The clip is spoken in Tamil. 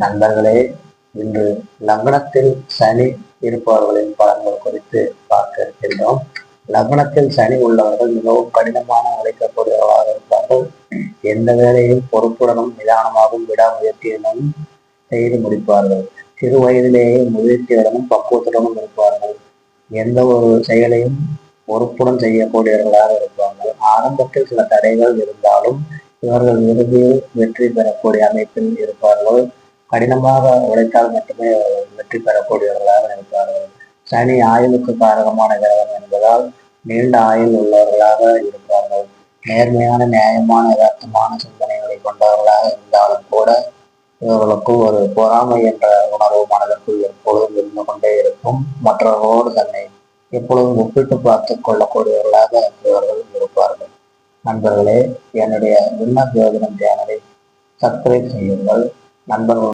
நண்பர்களே இன்று லக்னத்தில் சனி இருப்பவர்களின் பலன்கள் குறித்து பார்க்க இருக்கின்றோம். லக்னத்தில் சனி உள்ளவர்கள் மிகவும் கடினமான உழைக்கக்கூடியவர்களாக இருப்பார்கள். எந்த வேலையும் பொறுப்புடனும் நிதானமாகவும் விடாமுயற்சியுடனும் செய்து முடிப்பார்கள். சிறு வயதிலேயே முயற்சியுடனும் பக்குவத்துடனும் இருப்பார்கள். எந்த ஒரு செயலையும் பொறுப்புடன் செய்யக்கூடியவர்களாக இருப்பார்கள். ஆரம்பத்தில் சில தடைகள் இருந்தாலும் இவர்கள் இறுதியில் வெற்றி பெறக்கூடிய அமைப்பில் இருப்பார்கள். கடினமாக உழைத்தால் மட்டுமே வெற்றி பெறக்கூடியவர்களாக இருப்பார்கள். சனி ஆயுளுக்கு காரகமான கிரகம் என்பதால் நீண்ட ஆயுள் உள்ளவர்களாக இருப்பார்கள். நேர்மையான நியாயமான யதார்த்தமான சிந்தனைகளை கொண்டவர்களாக இருந்தாலும் கூட இவர்களுக்கு ஒரு பொறாமை என்ற உணர்வு மனதிற்குள் எப்பொழுதும் இருந்து கொண்டே இருக்கும். மற்றவர்களோடு தன்னை எப்பொழுதும் ஒப்பிட்டு பார்த்து கொள்ளக்கூடியவர்களாக இவர்கள் இருப்பார்கள். நண்பர்களே என்னுடைய விண்ணப் யோஜனம் சேனலை சப்ஸ்கிரைப் செய்யுங்கள். நண்பர்கள்